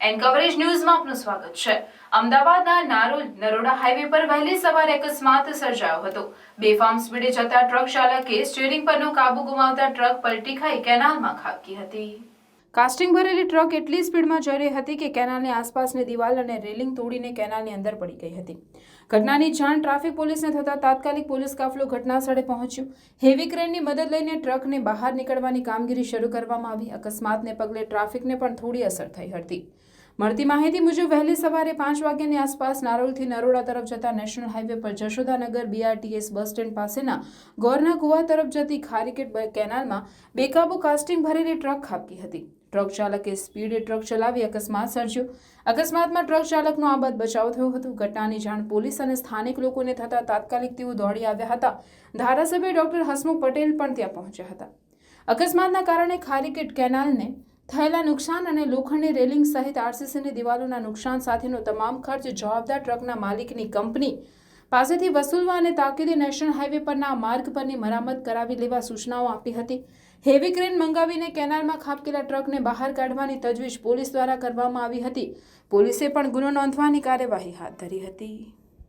N coverage ન્યૂઝમાં આપનું સ્વાગત છે. અમદાવાદના નારોલ નરોડા હાઈવે પર વહેલી સવારે અકસ્માત સર્જાયો હતો. બેફામ સ્પીડે જતા ટ્રક ચાલકે સ્ટીયરિંગ પરનો કાબુ ગુમાવતા ટ્રક પલટી ખાઈ કેનાલમાં ખાબકી હતી. કાસ્ટિંગ ભરેલી ટ્રક એટલી સ્પીડમાં જઈ રહી હતી કે કેનાલની આસપાસની દિવાલ અને રેલિંગ તોડીને કેનાલની અંદર પડી ગઈ હતી. ઘટનાની જાણ ટ્રાફિક પોલીસને થતાં તાત્કાલિક પોલીસ કાફલો ઘટના સ્થળે પહોંચ્યો. હેવી ક્રેનની મદદ લઈને ટ્રકને બહાર નીકળવાની કામગીરી શરૂ કરવામાં આવી. અકસ્માતને પગલે ટ્રાફિકને પણ થોડી અસર થઈ હતી. મળતી માહિતી મુજબ, વહેલી સવારે પાંચ વાગ્યાની આસપાસ નારોલથી નરોડા તરફ જતા નેશનલ હાઈવે પર જશોદાનગર બીઆરટીએસ બસ સ્ટેન્ડ પાસેના ગોરના કુવા તરફ જતી ખારીકેટ કેનાલમાં બેકાબુ કાસ્ટિંગ ભરેલી ટ્રક ખાબકી હતી. ટ્રક ચાલકે સ્પીડે ટ્રક ચલાવી અકસ્માત સર્જ્યો. અકસ્માતમાં ટ્રક ચાલકનો આબાદ બચાવ થયો હતો. ઘટનાની જાણ પોલીસ અને સ્થાનિક લોકોને થતાં તાત્કાલિક તેઓ દોડી આવ્યા હતા. ધારાસભ્ય ડોક્ટર હસમુખ પટેલ પણ ત્યાં પહોંચ્યા હતા. અકસ્માતના કારણે ખારીકેટ કેનાલને થયેલા નુકસાન અને લોખંડની રેલિંગ સહિત આરસીસીની દિવાલોના નુકસાન સાથેનો તમામ ખર્ચ જવાબદાર ટ્રકના માલિકની કંપની પાસેથી વસૂલવા અને તાકીદે નેશનલ હાઈવે પરના માર્ગ પરની મરામત કરાવી લેવા સૂચનાઓ આપી હતી. હેવી ક્રેન મંગાવીને કેનાલમાં ખાબકેલા ટ્રકને બહાર કાઢવાની તજવીજ પોલીસ દ્વારા કરવામાં આવી હતી. પોલીસે પણ ગુનો નોંધવાની કાર્યવાહી હાથ ધરી હતી.